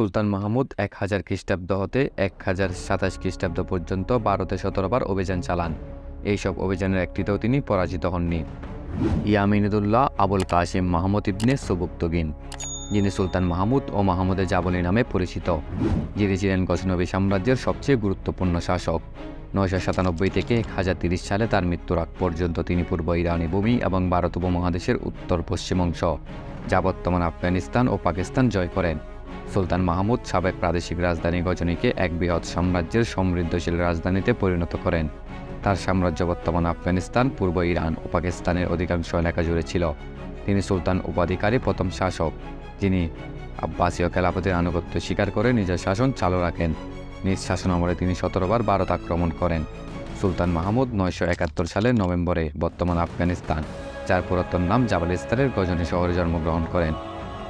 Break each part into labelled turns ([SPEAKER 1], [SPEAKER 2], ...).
[SPEAKER 1] সুলতান মাহমুদ এক হাজার খ্রিস্টাব্দ হতে এক হাজার সাতাশ খ্রিস্টাব্দ পর্যন্ত ভারতে সতেরোবার অভিযান চালান। এইসব অভিযানের একটিতেও তিনি পরাজিত হননি। ইয়ামিনুদুল্লাহ, আবুল কাসিম মাহমুদ ইবনে সুবুক্তগিন, যিনি সুলতান মাহমুদ ও মাহমুদের জাবলি নামে পরিচিত, যিনি ছিলেন গজনবী সাম্রাজ্যের সবচেয়ে গুরুত্বপূর্ণ শাসক। নয়শো সাতানব্বই থেকে এক হাজার তিরিশ সালে তার মৃত্যুর আগ পর্যন্ত তিনি পূর্ব ইরানি ভূমি এবং ভারত উপমহাদেশের উত্তর পশ্চিম অংশ যা বর্তমান আফগানিস্তান ও পাকিস্তান জয় করেন। সুলতান মাহমুদ সাবেক প্রাদেশিক রাজধানী গজনীকে এক বৃহৎ সাম্রাজ্যের সমৃদ্ধশীল রাজধানীতে পরিণত করেন। তার সাম্রাজ্য বর্তমান আফগানিস্তান, পূর্ব ইরান ও পাকিস্তানের অধিকাংশ এলাকা জুড়ে ছিল। তিনি সুলতান উপাধিকারী প্রথম শাসক, যিনি আব্বাসীয় খেলাফতের আনুগত্য স্বীকার করে নিজের শাসন চালু রাখেন। নিজ শাসন আমলে তিনি সতেরোবার ভারত আক্রমণ করেন। সুলতান মাহমুদ নয়শো একাত্তর সালের নভেম্বরে বর্তমান আফগানিস্তান, যার পুরাতন নাম জাবালিস্তানের গজনী শহরে জন্মগ্রহণ করেন।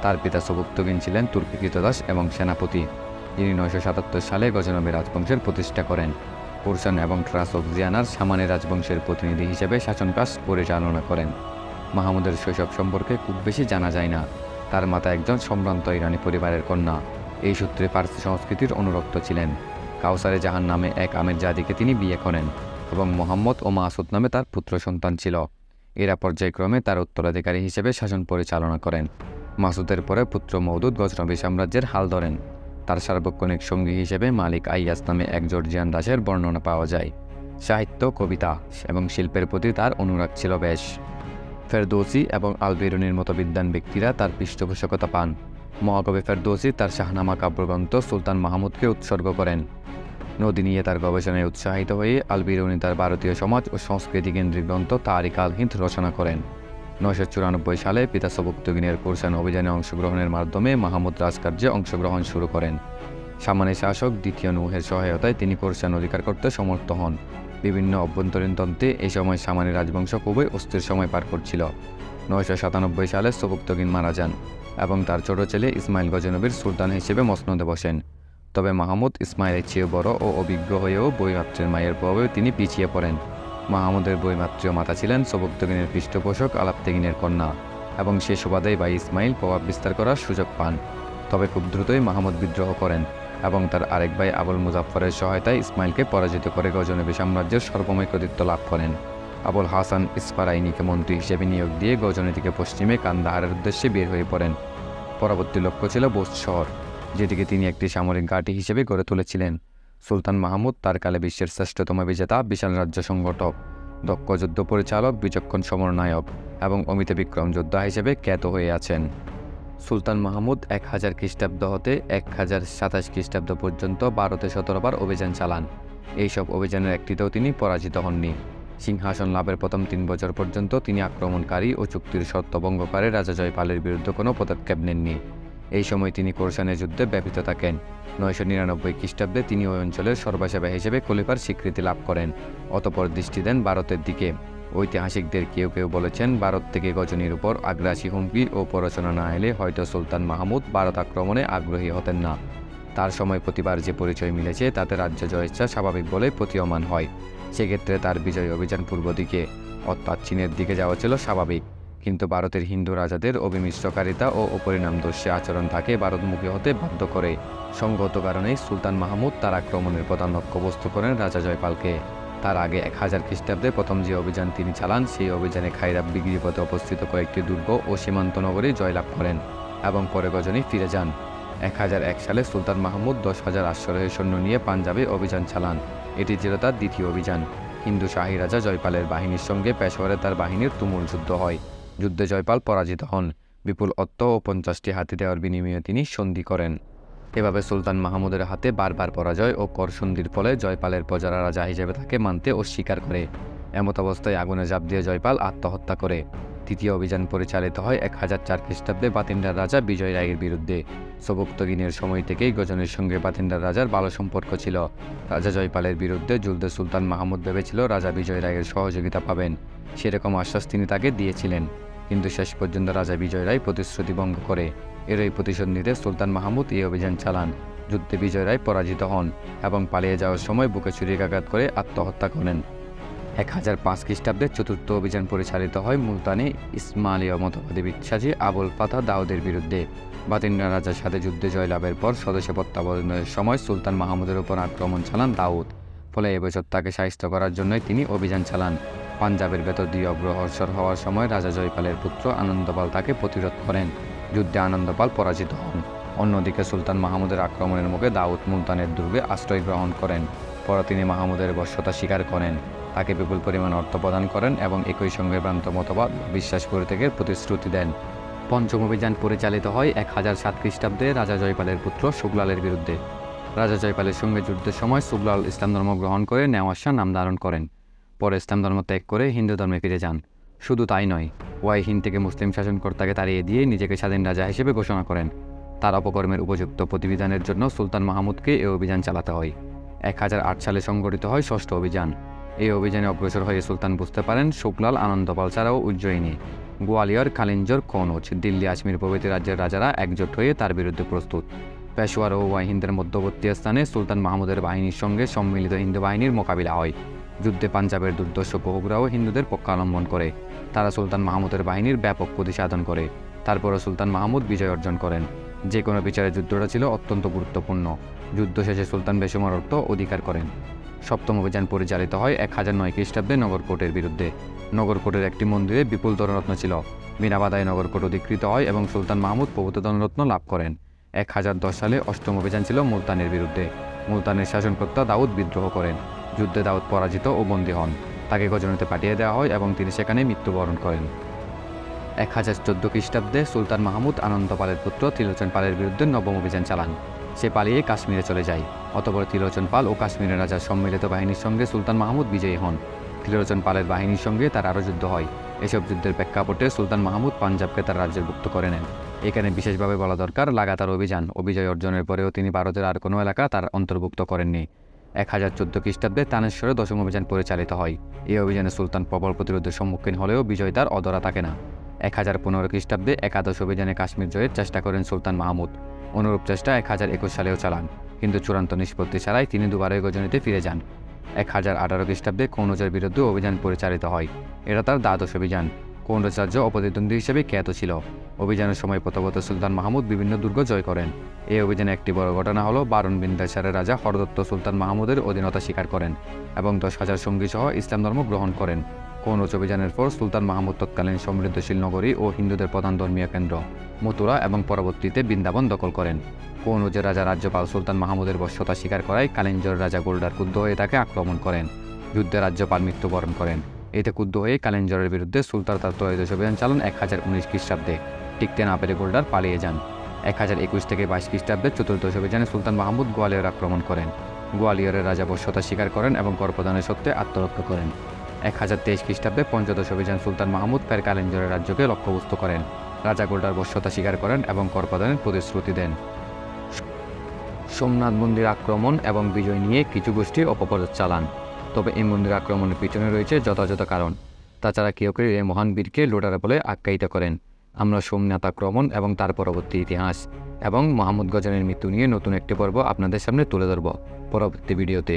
[SPEAKER 1] তার পিতা সবুক্তগিন ছিলেন তুর্কি কৃতদাস এবং সেনাপতি। যিনি নয়শো সাতাত্তর সালে গজনবী রাজবংশের প্রতিষ্ঠা করেন। পুরসান এবং ট্রাসোকজিয়ানার সামানি রাজবংশের প্রতিনিধি হিসেবে শাসনকাজ পরিচালনা করেন। মাহমুদের শৈশব সম্পর্কে খুব বেশি জানা যায় না। তার মাতা একজন সম্ভ্রান্ত ইরানি পরিবারের কন্যা। এই সূত্রে ফার্সি সংস্কৃতির অনুরক্ত ছিলেন। কাউসারে জাহান নামে এক আমের জাদিকে তিনি বিয়ে করেন এবং মোহাম্মদ ও মাসুদ নামে তার পুত্র সন্তান ছিল। এরা পর্যায়ক্রমে তার উত্তরাধিকারী হিসেবে শাসন পরিচালনা করেন। মাসুদের পরে পুত্র মৌদুদ গজনবী সাম্রাজ্যের হাল ধরেন। তার সার্বক্ষণিক সঙ্গী হিসেবে মালিক আইয়াস নামে এক জর্জিয়ান দাসের বর্ণনা পাওয়া যায়। সাহিত্য, কবিতা এবং শিল্পের প্রতি তার অনুরাগ ছিল বেশ। ফেরদৌসি এবং আলবেরুনির মতো বিদ্যান ব্যক্তিরা তার পৃষ্ঠপোষকতা পান। মহাকবি ফেরদৌসি তার শাহনামা কাব্যগ্রন্থ সুলতান মাহমুদকে উৎসর্গ করেন। নদী নিয়ে তার গবেষণায় উৎসাহিত হয়ে আলবিরুনি তার ভারতীয় সমাজ ও সংস্কৃতি কেন্দ্রিক গ্রন্থ তারিক আল হিন্দ রচনা করেন। নয়শো চুরানব্বই সালে পিতা সবুক্তগিনের কুরসান অভিযানে অংশগ্রহণের মাধ্যমে মাহমুদ রাজকার্যে অংশগ্রহণ শুরু করেন। সামান্য শাসক দ্বিতীয় নূহের সহায়তায় তিনি কোরসান অধিকার করতে সমর্থ হন। বিভিন্ন অভ্যন্তরীণ তন্ত্রে এই সময় সামানি রাজবংশ খুবই অস্থির সময় পার করছিল। নয়শো সাতানব্বই সালে সবুক্তগিন মারা যান এবং তার ছোট ছেলে ইসমাইল গজনবীর সুলতান হিসেবে মসনদে বসেন। তবে মাহমুদ ইসমাইলের চেয়ে বড় ও অভিজ্ঞ হয়েও বইমাত্রের মায়ের প্রভাবে তিনি পিছিয়ে পড়েন। মাহমুদের বইমাত্রীয় মাতা ছিলেন সবুক্তগিনের পৃষ্ঠপোষক আলাপ্তেগিনের কন্যা এবং সে সুবাদেই বা ইসমাইল প্রভাব বিস্তার করার সুযোগ পান। তবে খুব দ্রুতই মাহমুদ বিদ্রোহ করেন এবং তার আরেক ভাই আবুল মুজাফরের সহায়তায় ইসমাইলকে পরাজিত করে গজনবী সাম্রাজ্যের সর্বময় কৃতিত্ব লাভ করেন। আবুল হাসান ইসফারাইনিকে মন্ত্রী হিসেবে নিয়োগ দিয়ে গজনী থেকে পশ্চিমে কান্দাহারের উদ্দেশ্যে বের হয়ে পড়েন। পরবর্তী লক্ষ্য ছিল বোস্ট শহর যেটিকে তিনি একটি সামরিক ঘাঁটি হিসেবে গড়ে তুলেছিলেন। সুলতান মাহমুদ, তার কালে বিশ্বের শ্রেষ্ঠতম বিজেতা, বিশাল রাজ্য সংগঠক, দক্ষ যুদ্ধ পরিচালক, বিচক্ষণ সমরনায়ক এবং অমিত বিক্রম যোদ্ধা হিসেবে খ্যাত হয়ে আছেন। সুলতান মাহমুদ এক হাজার খ্রিস্টাব্দ হতে এক হাজার সাতাশ খ্রিস্টাব্দ পর্যন্ত ভারতে সতেরোবার অভিযান চালান। এইসব অভিযানের একটিতেও তিনি পরাজিত হননি। সিংহাসন লাভের প্রথম তিন বছর পর্যন্ত তিনি আক্রমণকারী ও চুক্তির শর্ত ভঙ্গকারী রাজা জয়পালের বিরুদ্ধে কোনো পদক্ষেপ নেননি। এই সময় তিনি কোরসানের যুদ্ধে ব্যাপৃত থাকেন। নয়শো নিরানব্বই খ্রিস্টাব্দে তিনি ওই অঞ্চলের সর্বসেবা হিসেবে খলিফার স্বীকৃতি লাভ করেন। অতপর দৃষ্টি দেন ভারতের দিকে। ঐতিহাসিকদের কেউ কেউ বলেছেন, ভারত থেকে গজনীর উপর আগ্রাসী হুমকি ও পড়াশোনা না এলে হয়তো সুলতান মাহমুদ ভারত আক্রমণে আগ্রহী হতেন না। তার সময় প্রতিবার যে পরিচয় মিলেছে, তাতে রাজ্য জয়েচ্ছা স্বাভাবিক বলে প্রতীয়মান হয়। সেক্ষেত্রে তার বিজয় অভিযান পূর্ব দিকে, অর্থাৎ চীনের দিকে যাওয়া ছিল স্বাভাবিক। কিন্তু ভারতের হিন্দু রাজাদের অবিমিশ্রকারিতা ও অপরিণাম অপরিণামদর্শী আচরণ তাকে ভারতমুখী হতে বাধ্য করে। সঙ্গত কারণেই সুলতান মাহমুদ তার আক্রমণের প্রধান লক্ষ্যবস্তু করেন রাজা জয়পালকে। তার আগে এক হাজার খ্রিস্টাব্দে প্রথম যে অভিযান তিনি চালান, সেই অভিযানে খাইরাব বিগ্রিপথে অবস্থিত কয়েকটি দুর্গ ও সীমান্ত নগরী জয়লাভ করেন এবং পরে গজনী ফিরে যান। এক হাজার এক সালে সুলতান মাহমুদ দশ হাজার আশ্রয় সৈন্য নিয়ে পাঞ্জাবে অভিযান চালান। এটি ছিল তার দ্বিতীয় অভিযান। হিন্দু শাহী রাজা জয়পালের বাহিনীর সঙ্গে পেশোয়ারে তার বাহিনীর তুমুল যুদ্ধ হয়। যুদ্ধে জয়পাল পরাজিত হন। বিপুল অর্থ ও পঞ্চাশটি হাতি দেওয়ার বিনিময়ে তিনি সন্ধি করেন। এভাবে সুলতান মাহমুদের হাতে বারবার পরাজয় ও কর সন্ধির ফলে জয়পালের প্রজারা রাজা হিসেবে তাকে মানতে অস্বীকার করে। এমত অবস্থায় আগুনে জাপ দিয়ে জয়পাল আত্মহত্যা করে। তৃতীয় অভিযান পরিচালিত হয় এক হাজার চার খ্রিস্টাব্দে বাতিন্ডার রাজা বিজয় রায়ের বিরুদ্ধে। সবুক্তগিনের সময় থেকেই গজনের সঙ্গে বাতিন্ডার রাজার ভালো সম্পর্ক ছিল। রাজা জয়পালের বিরুদ্ধে জুলদে সুলতান মাহমুদ ভেবেছিল রাজা বিজয় রায়ের সহযোগিতা পাবেন। সেরকম আশ্বাস তিনি তাকে দিয়েছিলেন। কিন্তু শেষ পর্যন্ত রাজা বিজয় রায় প্রতিশ্রুতি ভঙ্গ করে। এর এই প্রতিশোধ নিতে সুলতান মাহমুদ এই অভিযান চালান। যুদ্ধে বিজয় রায় পরাজিত হন এবং পালিয়ে যাওয়ার সময় বুকে ছুরিকাঘাত করে আত্মহত্যা করেন। এক হাজার পাঁচ খ্রিস্টাব্দে চতুর্থ অভিযান পরিচালিত হয় মুলতানে ইসমালীয় মতবাদী বিশ্বাসী আবুল ফাতা দাউদের বিরুদ্ধে। বাতিন্না রাজার সাথে যুদ্ধে জয়লাভের পর স্বদেশ প্রত্যাবর্তনের সময় সুলতান মাহমুদের উপর আক্রমণ চালান দাউদ। ফলে এবছর তাকে সাহিত্য করার জন্যই তিনি অভিযান চালান। পাঞ্জাবের ভেতর দিয়ে অগ্রসর হওয়ার সময় রাজা জয়পালের পুত্র আনন্দপাল তাকে প্রতিরোধ করেন। যুদ্ধে আনন্দপাল পরাজিত হন। অন্যদিকে সুলতান মাহমুদের আক্রমণের মুখে দাউদ মুলতানের দুর্গে আশ্রয় গ্রহণ করেন। পরে তিনি মাহমুদের বশ্যতা স্বীকার করেন। তাকে বিপুল পরিমাণ অর্থ প্রদান করেন এবং একই সঙ্গে ভ্রান্ত মতবাদ, বিশ্বাস করে থেকে প্রতিশ্রুতি দেন। পঞ্চম অভিযান পরিচালিত হয় এক হাজার সাত খ্রিস্টাব্দে রাজা জয়পালের পুত্র সুগলালের বিরুদ্ধে। রাজা জয়পালের সঙ্গে যুদ্ধের সময় সুগলাল ইসলাম ধর্ম গ্রহণ করে নেওয়াশা নাম ধারণ করেন। পরে ইসলাম ধর্ম ত্যাগ করে হিন্দু ধর্মে ফিরে যান। শুধু তাই নয়, ওয়াই হিন্দ থেকে মুসলিম শাসনকর্তাকে তাড়িয়ে দিয়ে নিজেকে স্বাধীন রাজা হিসেবে ঘোষণা করেন। তার অপকর্মের উপযুক্ত প্রতিবিধানের জন্য সুলতান মাহমুদকে এই অভিযান চালাতে হয়। এক হাজার আট সালে সংগঠিত হয় ষষ্ঠ অভিযান। এই অভিযানে অগ্রসর হয়ে সুলতান বুঝতে পারেন, শুক্লাল আনন্দপাল ছাড়াও উজ্জয়িনী, গোয়ালিয়র কালিঞ্জর কনৌজ দিল্লি আজমির প্রভৃতি রাজ্যের রাজারা একজোট হয়ে তার বিরুদ্ধে প্রস্তুত। পেশোয়ার ও ওয়াহিন্দের মধ্যবর্তী স্থানে সুলতান মাহমুদের বাহিনীর সঙ্গে সম্মিলিত হিন্দু বাহিনীর মোকাবিলা হয়। যুদ্ধে পাঞ্জাবের দুর্দর্শ বহুগুরাও হিন্দুদের পক্ষাবলম্বন করে। তারা সুলতান মাহমুদের বাহিনীর ব্যাপক ক্ষতি সাধন করে। তারপরও সুলতান মাহমুদ বিজয় অর্জন করেন। যে কোনো বিচারে যুদ্ধটা ছিল অত্যন্ত গুরুত্বপূর্ণ। যুদ্ধ শেষে সুলতান বেসুমার অর্থ অধিকার করেন। সপ্তম অভিযান পরিচালিত হয় এক হাজার নয় খ্রিস্টাব্দে নগরকোটের বিরুদ্ধে। নগরকোটের একটি মন্দিরে বিপুল ধনরত্ন ছিল। বিনা নগরকোট অধিকৃত হয় এবং সুলতান মাহমুদ প্রভূত ধনরত্ন লাভ করেন। এক হাজার দশ সালে অষ্টম অভিযান ছিল মুলতানের বিরুদ্ধে। মুলতানের শাসনকর্তা দাউদ বিদ্রোহ করেন। যুদ্ধে দাউদ পরাজিত ও বন্দী হন। তাকে গজনীতে পাঠিয়ে দেওয়া হয় এবং তিনি সেখানে মৃত্যুবরণ করেন। এক হাজার চোদ্দ খ্রিস্টাব্দে সুলতান মাহমুদ আনন্দ পালের পুত্র ত্রিলোচন পালের বিরুদ্ধে নবম অভিযান চালান। সে পালিয়ে কাশ্মীরে চলে যায়। অতপর ত্রিলোচন পাল ও কাশ্মীরের রাজার সম্মিলিত বাহিনীর সঙ্গে সুলতান মাহমুদ বিজয়ী হন। ত্রিলোচন পালের বাহিনীর সঙ্গে তার আরও যুদ্ধ হয়। এসব যুদ্ধের প্রেক্ষাপটে সুলতান মাহমুদ পাঞ্জাবকে তার রাজ্যের ভুক্ত করে নেন। এখানে বিশেষভাবে বলা দরকার লাগাতার অভিযান। ও বিজয় অর্জনের পরেও তিনি ভারতের আর কোনো এলাকা তার অন্তর্ভুক্ত করেননি। এক হাজার চোদ্দ খ্রিস্টাব্দে তানেশ্বরে দশম অভিযান পরিচালিত হয়। এই অভিযানে সুলতান প্রবল প্রতিরোধের সম্মুখীন হলেও বিজয় তার অদরা থাকে না। এক হাজার পনেরো খ্রিস্টাব্দে একাদশ অভিযানে কাশ্মীর জয়ের চেষ্টা করেন সুলতান মাহমুদ। অনুরূপ চেষ্টা এক হাজার একুশ সালেও চালান, কিন্তু চূড়ান্ত নিষ্পত্তি ছাড়াই তিনি দুবারই গজনীতে ফিরে যান। এক হাজার আঠারো খ্রিস্টাব্দে কৌনজের বিরুদ্ধে অভিযান পরিচালিত হয়। এটা তার দ্বাদশ অভিযান। কৌনজ রাজ্য অপ্রতিদ্বন্দ্বী হিসেবে খ্যাত ছিল? অভিযানের সময় প্রতাপত সুলতান মাহমুদ বিভিন্ন দুর্গ জয় করেন। এই অভিযানে একটি বড় ঘটনা হলো বারণ বিন্দাসারের রাজা হরদত্ত সুলতান মাহমুদের অধীনতা স্বীকার করেন এবং দশ হাজার সঙ্গী সহ ইসলাম ধর্ম গ্রহণ করেন। কৌনজ অভিযানের পর সুলতান মাহমুদ তৎকালীন সমৃদ্ধশীল নগরী ও হিন্দুদের প্রধান ধর্মীয় কেন্দ্র, মথুরা এবং পরবর্তীতে বৃন্দাবন দখল করেন। কৌনজের রাজা রাজ্যপাল সুলতান মাহমুদের বশ্যতা স্বীকার করায় কালিঞ্জর রাজা গোল্ডার ক্রুদ্ধ হয়ে তাকে আক্রমণ করেন। যুদ্ধে রাজ্যপাল মৃত্যুবরণ করেন। এতে ক্রুদ্ধ হয়ে কালিঞ্জরের বিরুদ্ধে সুলতান তার ত্রয়োদশ অভিযান চালান এক হাজার উনিশ খ্রিস্টাব্দে। টিকতে না পেরে গোল্ডার পালিয়ে যান। এক হাজার একুশ থেকে বাইশ খ্রিস্টাব্দে চতুর্দশ অভিযানে সুলতান মাহমুদ গোয়ালিয়র আক্রমণ করেন। গোয়ালিয়রের রাজা বশ্যতা স্বীকার করেন এবং করপ্রদানের সত্ত্বে আত্মরক্ষা করেন। এক হাজার তেইশ খ্রিস্টাব্দে পঞ্চদশ অভিযান সুলতান মাহমুদ ফের কালিঞ্জরের রাজ্যকে লক্ষ্যবস্তু করেন। রাজা গোল্ডার বশ্যতা স্বীকার করেন এবং করপ্রদানের প্রতিশ্রুতি দেন। সোমনাথ মন্দির আক্রমণ এবং বিজয় নিয়ে কিছু গোষ্ঠী অপপ্রচার চালান। তবে এই মন্দির আক্রমণের পিছনে রয়েছে যথাযথ কারণ। তাছাড়া কেউ কেউ এই মহান বীরকে লোটারা বলে আখ্যায়িত করেন। আমরা সোমনাথ আক্রমণ এবং তার পরবর্তী ইতিহাস এবং মোহাম্মদ গজানের মৃত্যু নিয়ে নতুন একটি পর্ব আপনাদের সামনে তুলে ধরব পরবর্তী ভিডিওতে।